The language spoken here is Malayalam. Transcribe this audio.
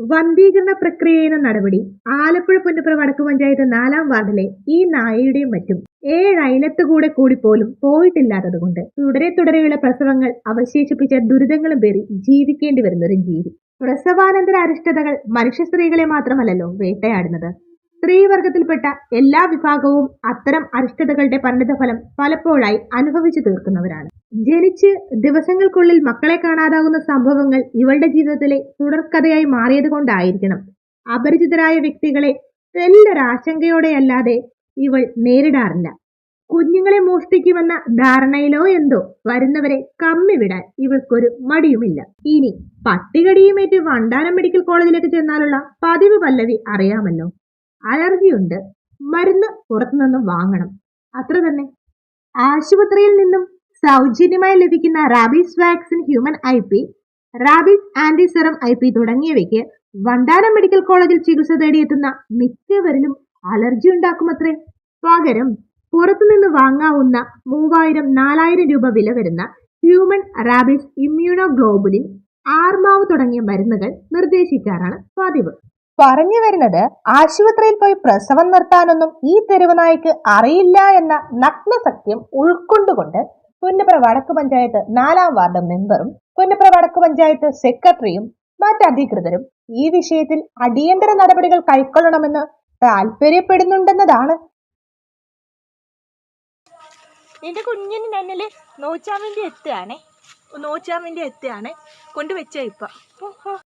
വന്ധീകരണ പ്രക്രിയ എന്ന നടപടി. ആലപ്പുഴ പുന്നപ്പുറ വടക്ക് പഞ്ചായത്ത് നാലാം വാർഡിലെ ഈ നായയുടെയും മറ്റും. ഏഴ് അയലത്ത് കൂടെ കൂടി പോലും പോയിട്ടില്ലാത്തതുകൊണ്ട് തുടരെ തുടരെയുള്ള പ്രസവങ്ങൾ അവശേഷിപ്പിച്ച ദുരിതങ്ങളും പേറി ജീവിക്കേണ്ടി വരുന്നൊരു ജീവി. പ്രസവാനന്തര അരിഷ്ടതകൾ മനുഷ്യ സ്ത്രീകളെ മാത്രമല്ലല്ലോ വേട്ടയാടുന്നത്. സ്ത്രീവർഗത്തിൽപ്പെട്ട എല്ലാ വിഭാഗവും അത്തരം അരിഷ്ടതകളുടെ പരിണിതഫലം പലപ്പോഴായി അനുഭവിച്ചു തീർക്കുന്നവരാണ്. ജനിച്ച് ദിവസങ്ങൾക്കുള്ളിൽ മക്കളെ കാണാതാകുന്ന സംഭവങ്ങൾ ഇവളുടെ ജീവിതത്തിലെ തുടർക്കഥയായി മാറിയത് കൊണ്ടായിരിക്കണം അപരിചിതരായ വ്യക്തികളെ തെല്ലൊരാശങ്കയോടെയല്ലാതെ ഇവൾ നേരിടാറില്ല. കുഞ്ഞുങ്ങളെ മോഷ്ടിക്കുമെന്ന ധാരണയിലോ എന്തോ വരുന്നവരെ കമ്മി വിടാൻ ഇവൾക്കൊരു മടിയുമില്ല. ഇനി പട്ടികടിയുമേറ്റ് വണ്ടാനം മെഡിക്കൽ കോളേജിലേക്ക് ചെന്നാലുള്ള പതിവ് പല്ലവി അറിയാമല്ലോ. അലർജിയുണ്ട്. മരുന്ന് പുറത്തുനിന്ന് വാങ്ങണം. അത്ര തന്നെ. ആശുപത്രിയിൽ നിന്നും സൗജന്യമായി ലഭിക്കുന്ന rabies vaccine human I P rabies antiserum I P തുടങ്ങിയവയ്ക്ക് വണ്ടാനം മെഡിക്കൽ കോളേജിൽ ചികിത്സ തേടിയെത്തുന്ന മിക്കവരിലും അലർജി ഉണ്ടാക്കുമത്രേ. പകരം പുറത്തുനിന്ന് വാങ്ങാവുന്ന മൂവായിരം നാലായിരം രൂപ വില വരുന്ന ഹ്യൂമൻ റാബിസ് ഇമ്മ്യൂണോ ഗ്ലോബുലിൻ ആർമാവ് തുടങ്ങിയ മരുന്നുകൾ നിർദ്ദേശിക്കാറാണ് പതിവ്. പറഞ്ഞു വരുന്നത് ആശുപത്രിയിൽ പോയി പ്രസവം നിർത്താനൊന്നും ഈ തെരുവ് നായ്ക്ക് അറിയില്ല എന്ന നഗ്ന സത്യം ഉൾക്കൊണ്ടുകൊണ്ട് പുന്നപ്ര വടക്ക് പഞ്ചായത്ത് നാലാം വാർഡ് മെമ്പറും പുന്നപ്ര വടക്ക് പഞ്ചായത്ത് സെക്രട്ടറിയും മറ്റധികൃതരും ഈ വിഷയത്തിൽ അടിയന്തര നടപടികൾ കൈക്കൊള്ളണമെന്ന് താല്പര്യപ്പെടുന്നുണ്ടെന്നതാണ്. എന്റെ കുഞ്ഞിന് നന്നിൽ നോച്ചാൻ വേണ്ടി എത്തുകയാണേ? നോച്ചാൻ വേണ്ടി എത്തുകയാണ്? കൊണ്ടുവച്ച ഇപ്പം.